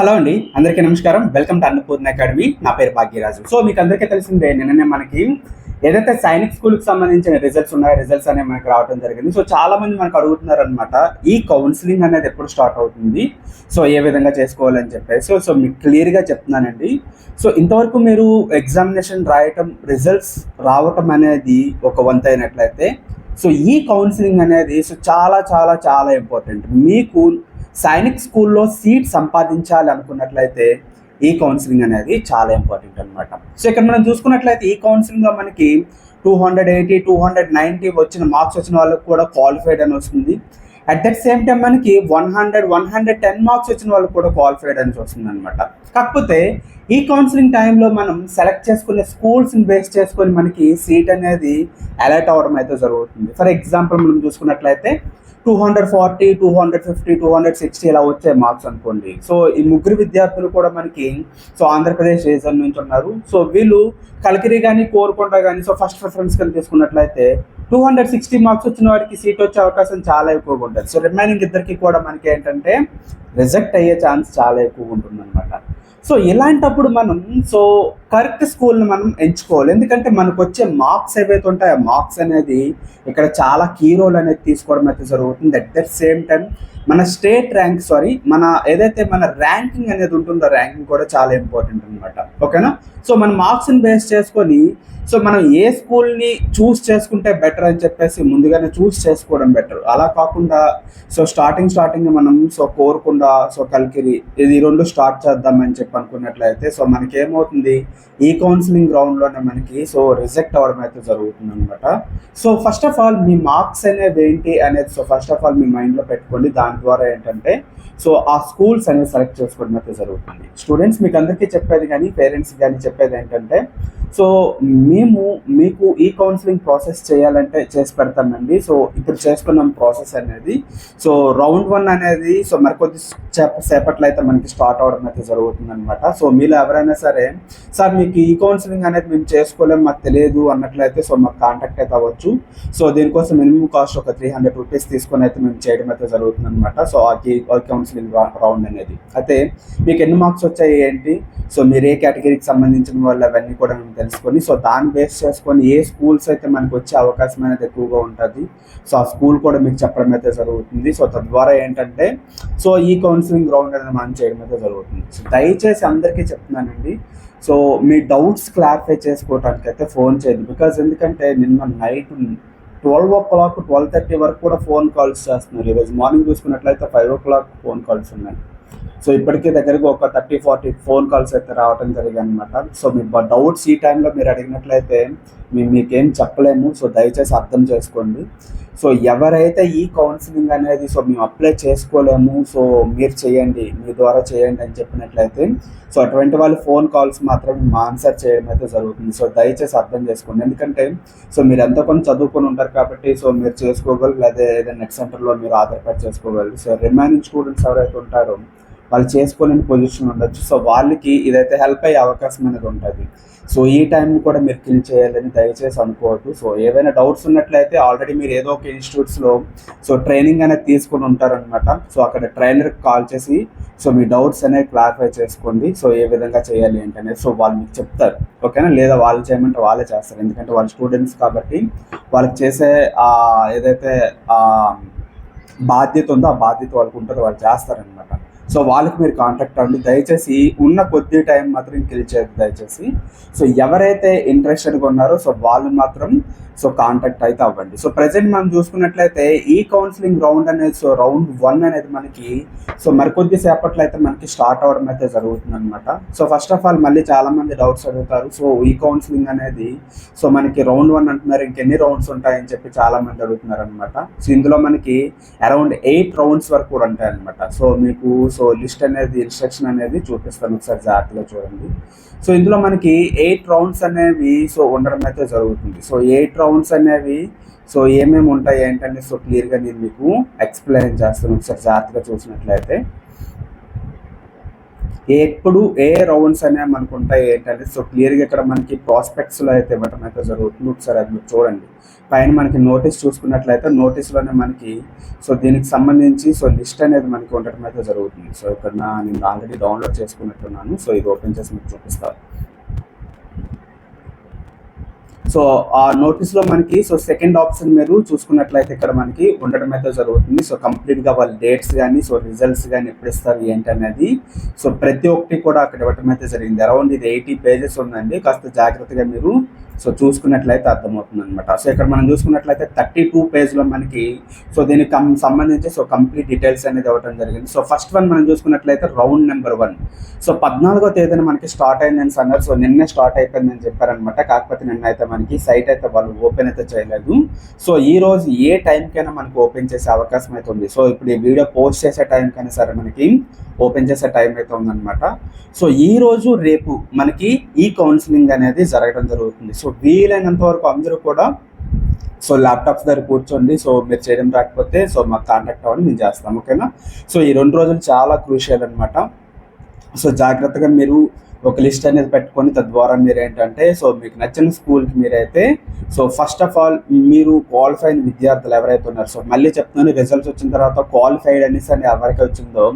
Hello అండి అందరికీ నమస్కారం. Welcome to Annapurna academy. నా పేరు భాగ్యరాజు. సో మీకు అందరికీ తెలిసిందే నిన్ననే మనకి ఏదైతే సైనిక్ స్కూల్కి సంబంధించిన రిజల్ట్స్ ఉన్నాయో రిజల్ట్స్ అనేవి మనకి రావడం జరిగింది. సో చాలా మంది మనకు అడుగుతున్నారు అనమాట ఈ కౌన్సిలింగ్ అనేది ఎప్పుడు స్టార్ట్ అవుతుంది? సో ఏ విధంగా చేసుకోవాలని చెప్పేసి. సో సో మీకు క్లియర్గా చెప్తున్నానండి. సో ఇంతవరకు మీరు ఎగ్జామినేషన్ రాయటం రిజల్ట్స్ రావటం అనేది ఒక వంత అయినట్లయితే సో ఈ కౌన్సిలింగ్ అనేది సో చాలా చాలా చాలా ఇంపార్టెంట్ మీకు సైనిక్ స్కూల్లో సీట్ సంపాదించాలి అనుకున్నట్లయితే ఈ కౌన్సిలింగ్ అనేది చాలా ఇంపార్టెంట్ అనమాట సో ఇక్కడ మనం చూసుకున్నట్లయితే ఈ కౌన్సిలింగ్లో మనకి two hundred eighty two hundred ninety వచ్చిన మార్క్స్ వచ్చిన వాళ్ళకి కూడా క్వాలిఫైడ్ అని వస్తుంది. అట్ దట్ సేమ్ టైం మనకి one hundred one hundred ten marks వచ్చిన వాళ్ళకి కూడా క్వాలిఫైడ్ అని వస్తుంది అనమాట కాకపోతే ఈ కౌన్సిలింగ్ టైంలో మనం సెలెక్ట్ చేసుకునే స్కూల్స్ని బేస్ చేసుకొని మనకి సీట్ అనేది అలర్ట్ అవ్వడం అయితే జరుగుతుంది. ఫర్ ఎగ్జాంపుల్ మనం చూసుకున్నట్లయితే two hundred forty two hundred fifty two hundred sixty ఇలా వచ్చే మార్క్స్ అనుకోండి. సో ఈ ముగ్గురు విద్యార్థులు కూడా మనకి సో ఆంధ్రప్రదేశ్ రీజన్ నుంచి ఉన్నారు. సో వీళ్ళు కలికిరి కానీ కోరుకొండ కానీ సో ఫస్ట్ ప్రిఫరెన్స్ కానీ తీసుకున్నట్లయితే టూ హండ్రెడ్ సిక్స్టీ మార్క్స్ వచ్చిన వాడికి సీట్ వచ్చే అవకాశం చాలా ఎక్కువగా ఉంటుంది. సో రిమైనింగ్ ఇద్దరికి కూడా మనకి ఏంటంటే రిజెక్ట్ అయ్యే ఛాన్స్ చాలా ఎక్కువగా ఉంటుంది అనమాట సో ఇలాంటప్పుడు మనం సో కరెక్ట్ స్కూల్ని మనం ఎంచుకోవాలి. ఎందుకంటే మనకు వచ్చే మార్క్స్ ఏవైతే ఉంటాయో మార్క్స్ అనేది ఇక్కడ చాలా కీ రోల్ అనేది తీసుకోవడం అయితే జరుగుతుంది. అట్ ద సేమ్ టైం మన స్టేట్ ర్యాంక్ సారీ మన ఏదైతే మన ర్యాంకింగ్ అనేది ఉంటుందో ర్యాంకింగ్ కూడా చాలా ఇంపార్టెంట్ అనమాట ఓకేనా సో మన మార్క్స్ని బేస్ చేసుకొని సో మనం ఏ స్కూల్ని చూస్ చేసుకుంటే బెటర్ అని చెప్పేసి ముందుగానే చూస్ చేసుకోవడం బెటర్. అలా కాకుండా సో స్టార్టింగ్ స్టార్టింగ్ మనం సో కోరకుండా సో కలికిరి ఇది రెండు స్టార్ట్ చేద్దామని చెప్పి అనుకున్నట్లయితే సో మనకి ఏమవుతుంది ఈ కౌన్సిలింగ్ గ్రౌండ్లోనే మనకి సో రిజెక్ట్ అవ్వడం అయితే జరుగుతుంది అనమాట సో ఫస్ట్ ఆఫ్ ఆల్ మీ మార్క్స్ అనేవి ఏంటి అనేది సో ఫస్ట్ ఆఫ్ ఆల్ మీ మైండ్లో పెట్టుకోండి. దాని ద్వారా ఏంటంటే సో ఆ స్కూల్స్ అనేవి సెలెక్ట్ చేసుకోవడం అయితే జరుగుతుంది. స్టూడెంట్స్ మీకు అందరికీ చెప్పేది కానీ పేరెంట్స్ కానీ చెప్పేది ఏంటంటే సో మేము మీకు ఈ కౌన్సిలింగ్ ప్రాసెస్ చేయాలంటే చేసి పెడతామండి. సో ఇప్పుడు చేసుకున్నాం ప్రాసెస్ అనేది. సో రౌండ్ వన్ అనేది సో మరికొద్ది సేప- సేపట్లో అయితే మనకి స్టార్ట్ అవడం అయితే జరుగుతుంది అనమాట సో మీలో ఎవరైనా సరే సార్ మీకు ఈ కౌన్సిలింగ్ అనేది మేము చేసుకోలేము మాకు తెలియదు అన్నట్లయితే సో మాకు కాంటాక్ట్ అయితే అవ్వచ్చు. సో దీనికోసం మినిమం కాస్ట్ ఒక త్రీ హండ్రెడ్ రూపీస్ తీసుకొని అయితే మేము చేయడం అయితే జరుగుతుంది అనమాట సో ఆ కౌన్సిలింగ్ కౌన్సిలింగ్ రౌండ్ అనేది. అయితే మీకు ఎన్ని మార్క్స్ వచ్చాయి ఏంటి? సో మీరు ఏ కేటగిరీకి సంబంధించిన వాళ్ళు అవన్నీ కూడా మేము తెలుసుకొని సో దాన్ని బేస్ చేసుకొని ఏ స్కూల్స్ అయితే మనకు వచ్చే అవకాశం అనేది ఎక్కువగా ఉంటుంది సో ఆ స్కూల్ కూడా మీకు చెప్పడం అయితే జరుగుతుంది. సో తద్వారా ఏంటంటే సో ఈ కౌన్సిలింగ్ గ్రౌండ్ అనేది మనం చేయడం అయితే జరుగుతుంది. సో దయచేసి అందరికీ చెప్తున్నానండి. సో మీ డౌట్స్ క్లారిఫై చేసుకోవడానికి అయితే ఫోన్ చేయదు బికాజ్ ఎందుకంటే నిన్న night twelve o'clock twelve thirty వరకు కూడా ఫోన్ కాల్స్ చేస్తున్నారు. ఈరోజు మార్నింగ్ చూసుకున్నట్లయితే five o'clock phone calls ఉన్నాయి. సో ఇప్పటికీ దగ్గరికి ఒక థర్టీ ఫార్టీ ఫోన్ కాల్స్ అయితే రావడం జరిగాయి అనమాట సో మీ డౌట్స్ ఈ టైంలో మీరు అడిగినట్లయితే మేము మీకేం చెప్పలేము. సో దయచేసి అర్థం చేసుకోండి. సో ఎవరైతే ఈ కౌన్సిలింగ్ అనేది సో మేము అప్లై చేసుకోలేము సో మీరు చేయండి మీ ద్వారా చేయండి అని చెప్పినట్లయితే సో అటువంటి వాళ్ళు ఫోన్ కాల్స్ మాత్రం మేము ఆన్సర్ చేయడం అయితే జరుగుతుంది. సో దయచేసి అర్థం చేసుకోండి. ఎందుకంటే సో మీరు ఎంతో కొంత చదువుకొని ఉంటారు కాబట్టి సో మీరు చేసుకోగలరు లేదా ఏదైనా నెట్ సెంటర్లో మీరు ఆధారపడి చేసుకోగలరు. సో రిమైనింగ్ స్టూడెంట్స్ ఎవరైతే ఉంటారో వాళ్ళు చేసుకోలేని పొజిషన్ ఉండొచ్చు. సో వాళ్ళకి ఇదైతే హెల్ప్ అయ్యే అవకాశం అనేది ఉంటుంది. సో ఈ టైంని కూడా మీరు క్లీన్ చేయాలని దయచేసి అనుకోవద్దు. సో ఏవైనా డౌట్స్ ఉన్నట్లయితే ఆల్రెడీ మీరు ఏదో ఒక ఇన్స్టిట్యూట్స్లో సో ట్రైనింగ్ అనేది తీసుకొని ఉంటారనమాట సో అక్కడ ట్రైనర్కి కాల్ చేసి సో మీ డౌట్స్ అనేవి క్లారిఫై చేసుకోండి. సో ఏ విధంగా చేయాలి ఏంటనేది సో వాళ్ళు మీకు చెప్తారు. ఓకేనా లేదా వాళ్ళు చేయమంటే వాళ్ళే చేస్తారు. ఎందుకంటే వాళ్ళు స్టూడెంట్స్ కాబట్టి వాళ్ళకి చేసే ఏదైతే బాధ్యత ఉందో ఆ బాధ్యత వాళ్ళకు ఉంటుందో. వాళ్ళు చేస్తారనమాట సో వాళ్ళకి మీరు కాంటాక్ట్ అవ్వండి. దయచేసి ఉన్న కొద్ది టైం మాత్రం కిల్ చేయదు దయచేసి. సో ఎవరైతే ఇంట్రెస్టెడ్గా ఉన్నారో సో వాళ్ళు మాత్రం సో కాంటాక్ట్ అయితే అవ్వండి. సో ప్రజెంట్ మనం చూసుకున్నట్లయితే ఈ కౌన్సిలింగ్ రౌండ్ అనేది సో రౌండ్ వన్ అనేది మనకి సో మరికొద్ది సేపట్లో అయితే మనకి స్టార్ట్ అవ్వడం అయితే జరుగుతుంది అనమాట సో ఫస్ట్ ఆఫ్ ఆల్ మళ్ళీ చాలా మంది డౌట్స్ అడుగుతారు. సో ఈ కౌన్సిలింగ్ అనేది సో మనకి రౌండ్ వన్ అంటున్నారు. ఇంకెన్ని రౌండ్స్ ఉంటాయని చెప్పి చాలా మంది అడుగుతున్నారు అనమాట సో ఇందులో మనకి అరౌండ్ ఎయిట్ రౌండ్స్ వరకు కూడా ఉంటాయి అనమాట సో మీకు సో లిస్ట్ అనేది ఇన్స్ట్రక్షన్ అనేది చూపిస్తాను ఒకసారి జాగ్రత్తగా చూడండి. సో ఇందులో మనకి ఎయిట్ రౌండ్స్ అనేవి సో ఉండడం అయితే జరుగుతుంది. సో ఎయిట్ రౌండ్స్ అనేవి సో ఏమేమి ఉంటాయి ఏంటనేది సో క్లియర్గా నేను మీకు ఎక్స్ప్లెయిన్ చేస్తాను ఒకసారి జాగ్రత్తగా చూసినట్లయితే. ఎప్పుడు ఏ రౌండ్స్ అనేవి మనకు ఉంటాయి ఏంటంటే సో క్లియర్గా ఇక్కడ మనకి ప్రాస్పెక్ట్స్లో అయితే ఇవ్వటం అయితే జరుగుతుంది. ఒకసారి అది మీరు చూడండి. పైన మనకి నోటీస్ చూసుకున్నట్లయితే నోటీస్లోనే మనకి సో దీనికి సంబంధించి సో లిస్ట్ అనేది మనకి ఉండటం అయితే జరుగుతుంది. సో ఇక్కడ నేను ఆల్రెడీ డౌన్లోడ్ చేసుకున్నట్టున్నాను. సో ఇది ఓపెన్ చేసి మీకు చూపిస్తాను. సో ఆ నోటీస్లో మనకి సో సెకండ్ ఆప్షన్ మీరు చూసుకున్నట్లయితే ఇక్కడ మనకి ఉండడం అయితే జరుగుతుంది. సో కంప్లీట్గా వాళ్ళ డేట్స్ కానీ సో రిజల్ట్స్ కానీ ఎప్పుడు ఇస్తారు ఏంటి అనేది. సో ప్రతి ఒక్కటి కూడా అక్కడ ఇవ్వటం అయితే జరిగింది. అరౌండ్ ఇది ఎయిటీ పేజెస్ ఉందండి. కాస్త జాగ్రత్తగా మీరు సో చూసుకున్నట్లయితే అర్థమవుతుంది అనమాట సో ఇక్కడ మనం చూసుకున్నట్లయితే థర్టీ టూ పేజ్లో మనకి సో దీనికి కం- సంబంధించి సో కంప్లీట్ డీటెయిల్స్ అనేది ఇవ్వడం జరిగింది. సో ఫస్ట్ వన్ మనం చూసుకున్నట్లయితే రౌండ్ నెంబర్ వన్ సో పద్నాలుగో తేదీన మనకి స్టార్ట్ అయిందని అన్నారు సో నిన్నే స్టార్ట్ అయిపోయిందని చెప్పారనమాట కాకపోతే నిన్న అయితే మనకి సైట్ అయితే వాళ్ళు ఓపెన్ అయితే చేయలేదు. సో ఈ రోజు ఏ టైంకైనా మనకి ఓపెన్ చేసే అవకాశం అయితే ఉంది. సో ఇప్పుడు ఈ వీడియో పోస్ట్ చేసే టైంకైనా సరే మనకి ఓపెన్ చేసే టైం అయితే ఉందన్నమాట. సో ఈ రోజు రేపు మనకి ఈ కౌన్సిలింగ్ అనేది జరగడం జరుగుతుంది. సో వీలైనంత వరకు అందరూ కూడా సో ల్యాప్టాప్స్ దగ్గర కూర్చోండి. సో మీరు చేయడం రాకపోతే సో మాకు కాంటాక్ట్ అవ్వండి మేము చేస్తాం ఓకేనా సో ఈ రెండు రోజులు చాలా క్రూషియల్ అనమాట సో జాగ్రత్తగా మీరు ఒక లిస్ట్ అనేది పెట్టుకొని తద్వారా మీరు ఏంటంటే సో మీకు నచ్చిన స్కూల్కి మీరైతే సో ఫస్ట్ ఆఫ్ ఆల్ మీరు క్వాలిఫైడ్ విద్యార్థులు ఎవరైతే ఉన్నారు సో మళ్ళీ చెప్తున్నాను రిజల్ట్స్ వచ్చిన తర్వాత క్వాలిఫైడ్ అనేసి అని ఎవరికి వచ్చిందో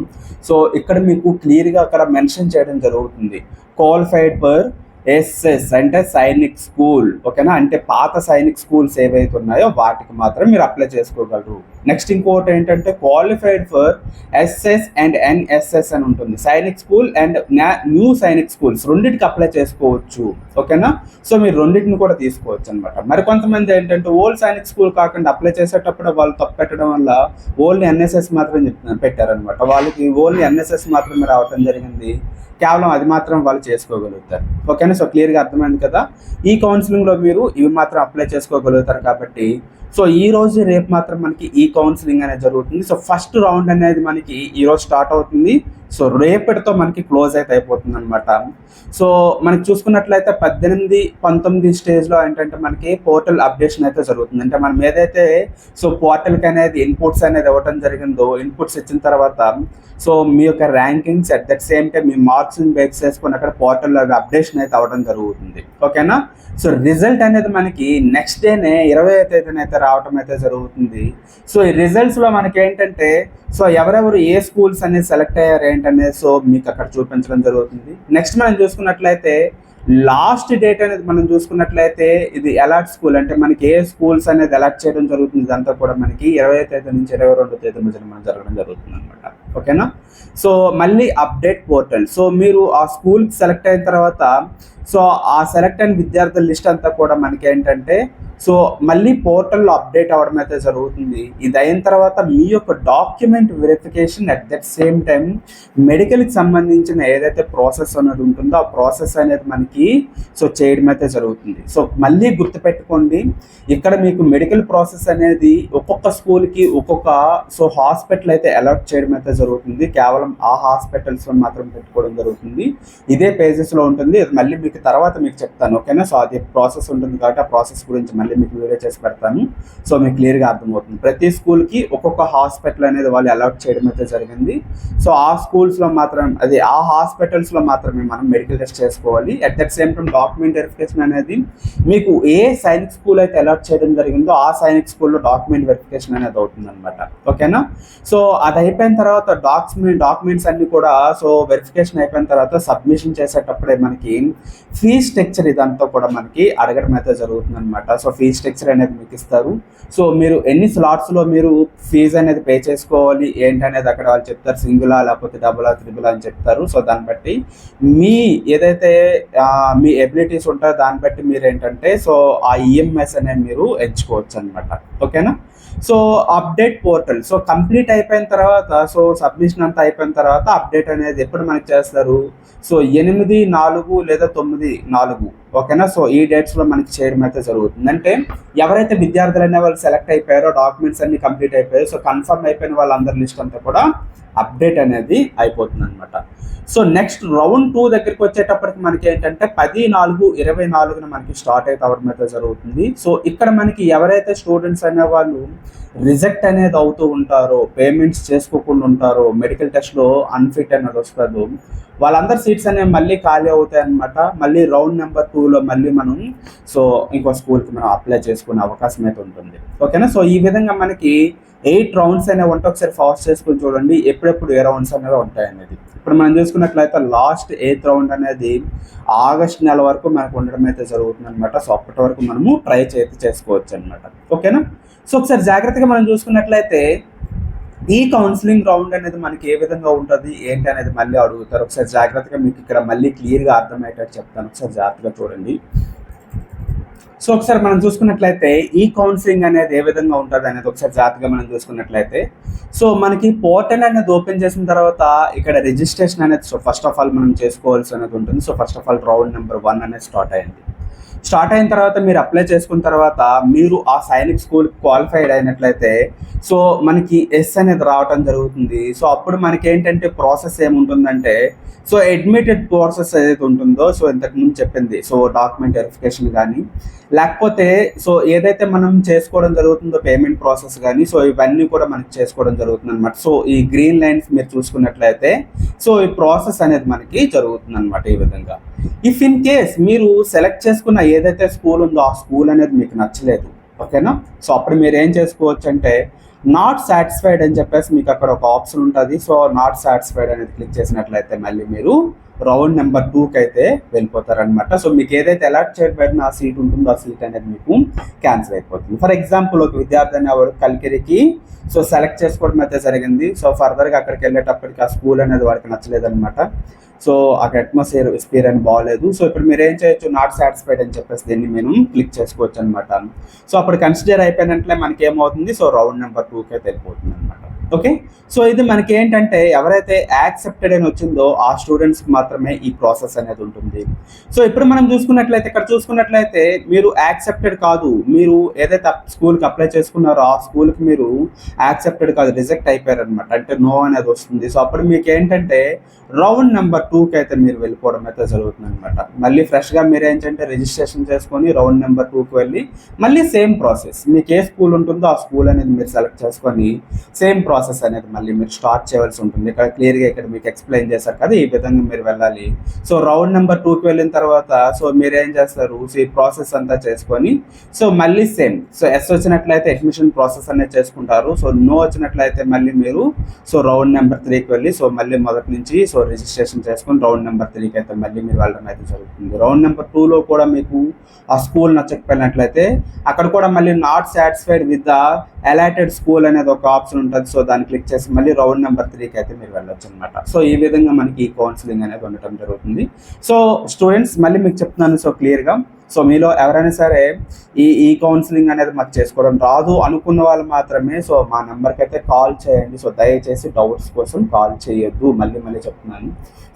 సో ఇక్కడ మీకు క్లియర్గా అక్కడ మెన్షన్ చేయడం జరుగుతుంది. క్వాలిఫైడ్ పర్ ఎస్ఎస్ అంటే సైనిక్ స్కూల్ ఓకేనా? అంటే పాత సైనిక్ స్కూల్స్ ఏవైతే ఉన్నాయో వాటికి మాత్రం మీరు అప్లై చేసుకోగలరు. నెక్స్ట్ ఇంకోటి ఏంటంటే qualified for SS and NSS అని ఉంటుంది. Sainik school and new Sainik schools రెండింటికి అప్లై చేసుకోవచ్చు ఓకేనా? సో మీరు రెండింటిని కూడా తీసుకోవచ్చు అనమాట మరి కొంతమంది ఏంటంటే ఓల్డ్ సైనిక్ స్కూల్ కాకుండా అప్లై చేసేటప్పుడు వాళ్ళు తప్పు పెట్టడం వల్ల ఓన్లీ ఎన్ఎస్ఎస్ మాత్రం చెప్తున్నారు పెట్టారనమాట వాళ్ళకి ఓన్లీ ఎన్ఎస్ఎస్ మాత్రమే రావటం జరిగింది. కేవలం అది మాత్రం వాళ్ళు చేసుకోగలుగుతారు. ఓకేనా సో క్లియర్గా అర్థమైంది కదా? ఈ కౌన్సిలింగ్లో మీరు ఇవి మాత్రం అప్లై చేసుకోగలుగుతారు కాబట్టి సో ఈ రోజు రేపు మాత్రం మనకి ఈ కౌన్సిలింగ్ అనేది జరుగుతుంది. సో ఫస్ట్ రౌండ్ అనేది మనకి ఈ రోజు స్టార్ట్ అవుతుంది. సో రేపటితో మనకి క్లోజ్ అయితే అయిపోతుంది అనమాట సో మనకి చూసుకున్నట్లయితే పద్దెనిమిది పంతొమ్మిది స్టేజ్లో ఏంటంటే మనకి పోర్టల్ అప్డేషన్ అయితే జరుగుతుంది. అంటే మనం ఏదైతే సో పోర్టల్కి అనేది ఇన్పుట్స్ అనేది ఇవ్వడం జరిగిందో ఇన్పుట్స్ ఇచ్చిన తర్వాత సో మీ యొక్క rankings at that same time మీ మార్క్స్ని బేస్ చేసుకుని అక్కడ పోర్టల్లో అప్డేషన్ అయితే అవ్వడం జరుగుతుంది. ఓకేనా సో రిజల్ట్ అనేది మనకి నెక్స్ట్ డేనే ఇరవై తేదీన అయితే రావటం అయితే జరుగుతుంది. సో ఈ రిజల్ట్స్లో మనకి ఏంటంటే సో ఎవరెవరు ఏ స్కూల్స్ అనేది సెలెక్ట్ అయ్యారు ఏంటనేది సో మీకు అక్కడ చూపించడం జరుగుతుంది. నెక్స్ట్ మనం చూసుకున్నట్లయితే లాస్ట్ డేట్ అనేది మనం చూసుకున్నట్లయితే ఇది ఎలాట్ స్కూల్ అంటే మనకి ఏ స్కూల్స్ అనేది ఎలాట్ చేయడం జరుగుతుంది ఇదంతా కూడా మనకి ఇరవై తేదీ నుంచి ఇరవై రెండో తేదీ మధ్యన మనం జరగడం జరుగుతుంది అనమాట ఓకేనా సో మళ్ళీ అప్డేట్ పోర్టల్. సో మీరు ఆ స్కూల్కి సెలెక్ట్ అయిన తర్వాత సో ఆ సెలెక్ట్ అయిన విద్యార్థుల లిస్ట్ అంతా కూడా మనకి ఏంటంటే సో మళ్ళీ పోర్టల్లో అప్డేట్ అవ్వడం అయితే జరుగుతుంది. ఇది అయిన తర్వాత మీ యొక్క document verification at that same time మెడికల్కి సంబంధించిన ఏదైతే ప్రాసెస్ అనేది ఉంటుందో ఆ ప్రాసెస్ అనేది మనకి సో చేయడం అయితే జరుగుతుంది. సో మళ్ళీ గుర్తుపెట్టుకోండి ఇక్కడ మీకు మెడికల్ ప్రాసెస్ అనేది ఒక్కొక్క స్కూల్కి ఒక్కొక్క సో హాస్పిటల్ అయితే అలాట్ చేయడం అయితే జరుగుతుంది. కేవలం ఆ హాస్పిటల్స్లో మాత్రం పెట్టుకోవడం జరుగుతుంది. ఇదే పేజెస్లో ఉంటుంది. అది మళ్ళీ మీకు తర్వాత మీకు చెప్తాను. ఓకేనా? సో అది ప్రాసెస్ ఉంటుంది కాబట్టి ఆ ప్రాసెస్ గురించి మళ్ళీ మీకు వీడియో చేసి పెడతాను. సో మీకు క్లియర్గా అర్థమవుతుంది. ప్రతి స్కూల్కి ఒక్కొక్క హాస్పిటల్ అనేది వాళ్ళు అలాట్ చేయడం అయితే జరిగింది. సో ఆ స్కూల్స్లో మాత్రం అది ఆ హాస్పిటల్స్లో మాత్రమే మనం మెడికల్ టెస్ట్ చేసుకోవాలి. At that same time document verification అనేది మీకు ఏ సైనిక్ స్కూల్ అయితే అలాట్ చేయడం జరిగిందో ఆ సైనిక్ స్కూల్లో డాక్యుమెంట్ వెరిఫికేషన్ అనేది అవుతుంది అనమాట ఓకేనా? సో అది అయిపోయిన తర్వాత డాక్యుమెంట్ డాక్యుమెంట్స్ అన్ని కూడా సో వెరిఫికేషన్ అయిపోయిన తర్వాత సబ్మిషన్ చేసేటప్పుడే మనకి ఫీ స్ట్రక్చర్ ఇదంతా కూడా మనకి అడగడం అయితే జరుగుతుంది అనమాట సో ఫీ స్ట్రక్చర్ అనేది మీకు ఇస్తారు. సో మీరు ఎన్ని స్లాట్స్లో మీరు ఫీజు అనేది పే చేసుకోవాలి ఏంటనేది అక్కడ వాళ్ళు చెప్తారు. సింగులా లేకపోతే డబులా త్రిబులా అని చెప్తారు. సో దాన్ని బట్టి మీ ఏదైతే మీ ఎబిలిటీస్ ఉంటాయో దాన్ని బట్టి మీరు ఏంటంటే సో ఆ ఈఎంఎస్ అనేది మీరు ఎంచుకోవచ్చు అనమాట ఓకేనా? So update portal. So complete అయిపోయిన తర్వాత సో సబ్మిషన్ అంతా అయిపోయిన తర్వాత అప్డేట్ అనేది ఎప్పుడు మనకి చేస్తారు? సో ఎనిమిది నాలుగు లేదా తొమ్మిది నాలుగు. ఓకేనా? సో ఈ డేట్స్లో మనకి చేయడం అయితే జరుగుతుంది. అంటే ఎవరైతే విద్యార్థులు అనే వాళ్ళు సెలెక్ట్ అయిపోయారో డాక్యుమెంట్స్ అన్ని కంప్లీట్ అయిపోయాయి. సో కన్ఫర్మ్ అయిపోయిన వాళ్ళందరి లిస్ట్ అంతా కూడా అప్డేట్ అనేది అయిపోతుంది అనమాట సో నెక్స్ట్ రౌండ్ టూ దగ్గరికి వచ్చేటప్పటికి మనకి ఏంటంటే పది నాలుగు ఇరవై నాలుగున మనకి స్టార్ట్ అయితే అవడం అయితే జరుగుతుంది. సో ఇక్కడ మనకి ఎవరైతే స్టూడెంట్స్ అనే వాళ్ళు రిజెక్ట్ అనేది అవుతూ ఉంటారో పేమెంట్స్ చేసుకోకుండా ఉంటారో మెడికల్ టెస్ట్లో అన్ఫిట్ అనేది వస్తుందో వాళ్ళందరి సీట్స్ అనేవి మళ్ళీ ఖాళీ అవుతాయి అనమాట మళ్ళీ రౌండ్ నెంబర్ టూలో మళ్ళీ మనం సో ఇంకో స్కూల్కి మనం అప్లై చేసుకునే అవకాశం అయితే ఉంటుంది. ఓకేనా? సో ఈ విధంగా మనకి ఎయిట్ రౌండ్స్ అనే ఉంటే ఒకసారి ఫాస్ట్ చేసుకుని చూడండి. ఎప్పుడెప్పుడు ఏ రౌండ్స్ అనేవి ఉంటాయి అనేది ఇప్పుడు మనం చూసుకున్నట్లయితే లాస్ట్ ఎయిత్ రౌండ్ అనేది ఆగస్ట్ నెల వరకు మనకు ఉండడం అయితే జరుగుతుంది అనమాట సో అప్పటి వరకు మనము ట్రై చేతి చేసుకోవచ్చు అనమాట ఓకేనా? సో ఒకసారి జాగ్రత్తగా మనం చూసుకున్నట్లయితే ఈ కౌన్సిలింగ్ రౌండ్ అనేది మనకి ఏ విధంగా ఉంటుంది? ఏంటి అనేది మళ్ళీ అడుగుతారు. ఒకసారి జాగ్రత్తగా మీకు ఇక్కడ మళ్ళీ క్లియర్గా అర్థమయ్యేటట్టు చెప్తాను. ఒకసారి జాగ్రత్తగా చూడండి. సో ఒకసారి మనం చూసుకున్నట్లయితే ఈ కౌన్సిలింగ్ అనేది ఏ విధంగా ఉంటుంది అనేది ఒకసారి జాగ్రత్తగా మనం చూసుకున్నట్లయితే సో మనకి పోర్టల్ అనేది ఓపెన్ చేసిన తర్వాత ఇక్కడ రిజిస్ట్రేషన్ అనేది సో ఫస్ట్ ఆఫ్ ఆల్ మనం చేసుకోవాల్సి అనేది ఉంటుంది. So first of all round number one అనేది స్టార్ట్ అయింది. స్టార్ట్ అయిన తర్వాత మీరు అప్లై చేసుకున్న తర్వాత మీరు ఆ సైనిక్ స్కూల్ క్వాలిఫైడ్ అయినట్లయితే సో మనకి ఎస్ అనేది రావటం జరుగుతుంది. సో అప్పుడు మనకి ఏంటంటే ప్రాసెస్ ఏముంటుందంటే సో అడ్మిటెడ్ ప్రాసెస్ ఏదైతే ఉంటుందో సో ఇంతకుముందు చెప్పింది. సో డాక్యుమెంట్ వెరిఫికేషన్ కానీ లేకపోతే సో ఏదైతే మనం చేసుకోవడం జరుగుతుందో పేమెంట్ ప్రాసెస్ కానీ సో ఇవన్నీ కూడా మనకి చేసుకోవడం జరుగుతుంది అనమాట సో ఈ గ్రీన్ లైన్స్ మీరు చూసుకున్నట్లయితే సో ఈ ప్రాసెస్ అనేది మనకి జరుగుతుంది అనమాట ఈ విధంగా. ఇఫ్ ఇన్ కేస్ మీరు సెలెక్ట్ చేసుకున్న ఏదైతే స్కూల్ ఉందో ఆ స్కూల్ అనేది మీకు నచ్చలేదు ఓకేనా? సో అప్పుడు మీరు ఏం చేసుకోవచ్చు అంటే నాట్ సాటిస్ఫైడ్ అని చెప్పేసి మీకు అక్కడ ఒక ఆప్షన్ ఉంటుంది. సో నాట్ సాటిస్ఫైడ్ అనేది క్లిక్ చేసినట్లయితే మళ్ళీ మీరు రౌండ్ నెంబర్ టూకి అయితే వెళ్ళిపోతారనమాట సో మీకు ఏదైతే అలాట్ చేయబడిన ఆ సీట్ ఉంటుందో ఆ సీట్ అనేది మీకు క్యాన్సిల్ అయిపోతుంది. ఫర్ ఎగ్జాంపుల్ ఒక విద్యార్థి అనేవాడు కలికిరికి సో సెలెక్ట్ చేసుకోవడం అయితే జరిగింది. సో ఫర్దర్గా అక్కడికి వెళ్ళేటప్పటికి ఆ స్కూల్ అనేది వాడికి నచ్చలేదనమాట సో అక్కడ అట్మాస్ఫియర్ స్పీర్ అని బాగాలేదు. సో ఇప్పుడు మీరు ఏం చేయొచ్చు? నాట్ సాటిస్ఫైడ్ అని చెప్పేసి దీన్ని మేము క్లిక్ చేసుకోవచ్చు అనమాట సో అప్పుడు కన్సిడర్ అయిపోయినట్లే మనకి ఏమవుతుంది సో రౌండ్ నెంబర్ టూకి అయితే వెళ్ళిపోతుంది అనమాట ఓకే సో ఇది మనకి ఏంటంటే ఎవరైతే యాక్సెప్టెడ్ అని వచ్చిందో ఆ స్టూడెంట్స్కి మాత్రమే ఈ ప్రాసెస్ అనేది ఉంటుంది. సో ఇప్పుడు మనం చూసుకున్నట్లయితే ఇక్కడ చూసుకున్నట్లయితే మీరు యాక్సెప్టెడ్ కాదు. మీరు ఏదైతే స్కూల్కి అప్లై చేసుకున్నారో ఆ స్కూల్కి మీరు యాక్సెప్టెడ్ కాదు రిజెక్ట్ అయిపోయారు అనమాట అంటే నో అనేది వస్తుంది. సో అప్పుడు మీకు ఏంటంటే రౌండ్ నెంబర్ టూకి అయితే మీరు వెళ్ళిపోవడం అయితే జరుగుతుంది అనమాట మళ్ళీ ఫ్రెష్గా మీరు ఏంటంటే రిజిస్ట్రేషన్ చేసుకొని రౌండ్ నెంబర్ టూకి వెళ్ళి మళ్ళీ సేమ్ ప్రాసెస్ మీకు ఏ స్కూల్ ఉంటుందో ఆ స్కూల్ అనేది మీరు సెలెక్ట్ చేసుకొని సేమ్ ప్రాసెస్ ప్రాసెస్ అనేది మళ్ళీ మీరు స్టార్ట్ చేయవలసి ఉంటుంది. ఇక్కడ క్లియర్గా ఇక్కడ మీకు ఎక్స్ప్లెయిన్ చేశారు కదా ఈ విధంగా మీరు వెళ్ళాలి. సో రౌండ్ నెంబర్ టూకి వెళ్ళిన తర్వాత సో మీరు ఏం చేస్తారు? సో ఈ ప్రాసెస్ అంతా చేసుకొని సో మళ్ళీ సేమ్. సో ఎస్ వచ్చినట్లయితే అడ్మిషన్ ప్రాసెస్ అనేది చేసుకుంటారు. సో నో వచ్చినట్లయితే మళ్ళీ మీరు సో రౌండ్ నెంబర్ త్రీకి వెళ్ళి సో మళ్ళీ మొదటి నుంచి సో రిజిస్ట్రేషన్ చేసుకొని రౌండ్ నెంబర్ త్రీకి అయితే మళ్ళీ మీరు వెళ్ళడం అయితే జరుగుతుంది. రౌండ్ నెంబర్ టూలో కూడా మీకు ఆ స్కూల్ నచ్చకపోయినట్లయితే అక్కడ కూడా మళ్ళీ not satisfied with the allotted school అనేది ఒక ఆప్షన్ ఉంటుంది. సో దాన్ని క్లిక్ చేసి మళ్ళీ రౌండ్ నెంబర్ త్రీకి అయితే మీరు వెళ్ళొచ్చు అనమాట సో ఈ విధంగా మనకి ఈ కౌన్సిలింగ్ అనేది ఉండటం జరుగుతుంది. సో స్టూడెంట్స్ మళ్ళీ మీకు చెప్తున్నాను సో క్లియర్గా సో మీలో ఎవరైనా సరే ఈ ఈ కౌన్సిలింగ్ అనేది మాకు చేసుకోవడం రాదు అనుకున్న వాళ్ళు మాత్రమే సో మా నెంబర్కి అయితే కాల్ చేయండి. సో దయచేసి డౌట్స్ కోసం కాల్ చేయొద్దు. మళ్ళీ మళ్ళీ చెప్తున్నాను.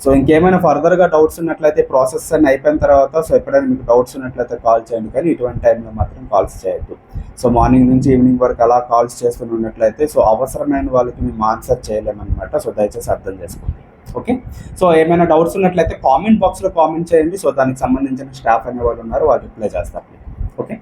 సో ఇంకేమైనా ఫర్దర్గా డౌట్స్ ఉన్నట్లయితే ప్రాసెస్ అన్ని అయిపోయిన తర్వాత సో ఎప్పుడైనా మీకు డౌట్స్ ఉన్నట్లయితే కాల్ చేయండి. కానీ ఇటువంటి టైంలో మాత్రం కాల్స్ చేయొద్దు. సో మార్నింగ్ నుంచి ఈవినింగ్ వరకు అలా కాల్స్ చేస్తూనే ఉన్నట్లయితే సో అవసరమైన వాళ్ళకి మేము ఆన్సర్ చేయలేమన్నమాట. సో దయచేసి అర్థం చేసుకోండి. ఓకే? సో ఏమైనా డౌట్స్ ఉన్నట్లయితే కామెంట్ బాక్స్లో కామెంట్ చేయండి. సో దానికి సంబంధించిన స్టాఫ్ అనే వాళ్ళు ఉన్నారు వాళ్ళు రిప్లై చేస్తారు. ఓకే?